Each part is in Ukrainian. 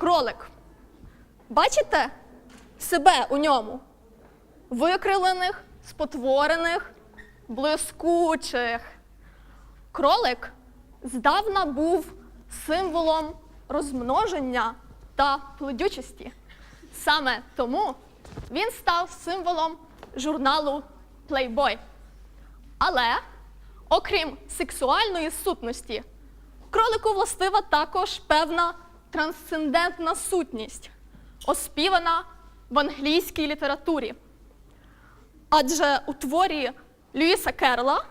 кролик. Бачите себе у ньому? Викрилених, спотворених, блискучих. Кролик здавна був символом розмноження та плодючості. Саме тому він став символом журналу Playboy. Але, окрім сексуальної сутності, кролику властива також певна трансцендентна сутність, оспівана в англійській літературі. Адже у творі Льюіса Керла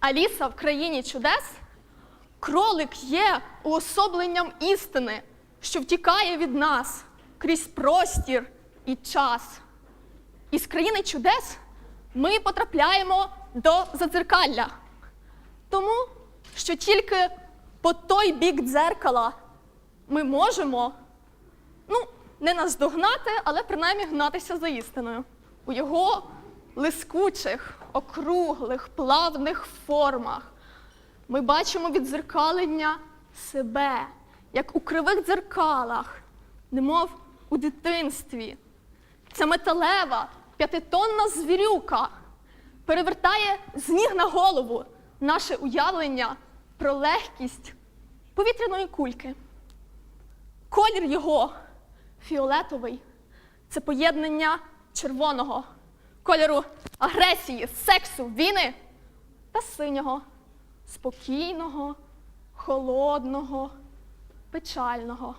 Аліса в країні чудес кролик є уособленням істини, що втікає від нас крізь простір і час. Із країни чудес ми потрапляємо до задзеркалля. Тому що тільки по той бік дзеркала ми можемо, ну, не наздогнати, але принаймні гнатися за істиною. У його лискучих, округлих, плавних формах ми бачимо віддзеркалення себе, як у кривих дзеркалах, немов у дитинстві. Ця металева п'ятитонна звірюка перевертає з ніг на голову наше уявлення про легкість повітряної кульки. Колір його фіолетовий це поєднання червоного, кольору агресії, сексу, війни та синього, спокійного, холодного, печального.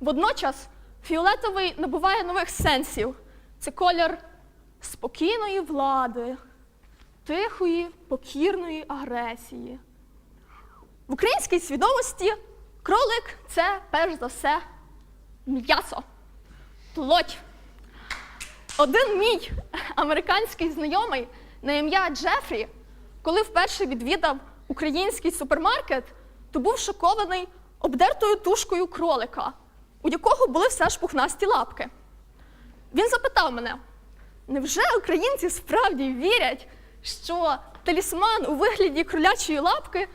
Водночас фіолетовий набуває нових сенсів. Це колір спокійної влади, тихої, покірної агресії. В українській свідомості кролик це перш за все м'ясо, плоть. Один мій американський знайомий на ім'я Джефрі, коли вперше відвідав український супермаркет, то був шокований обдертою тушкою кролика, у якого були все ж пухнасті лапки. Він запитав мене: невже українці справді вірять, що талісман у вигляді кролячої лапки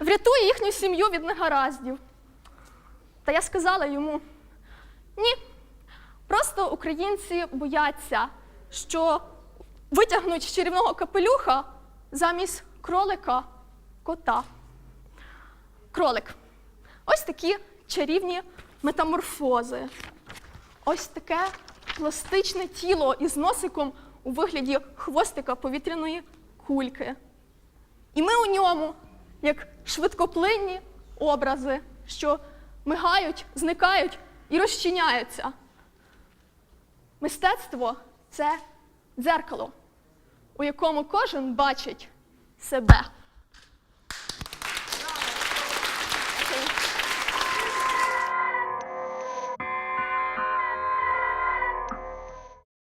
врятує їхню сім'ю від негараздів? Та я сказала йому: ні, просто українці бояться, що витягнуть з чарівного капелюха замість кролика кота. Кролик. Ось такі чарівні метаморфози. Ось таке пластичне тіло із носиком у вигляді хвостика повітряної кульки. І ми у ньому, як швидкоплинні образи, що мигають, зникають і розчиняються. Мистецтво це дзеркало, у якому кожен бачить себе.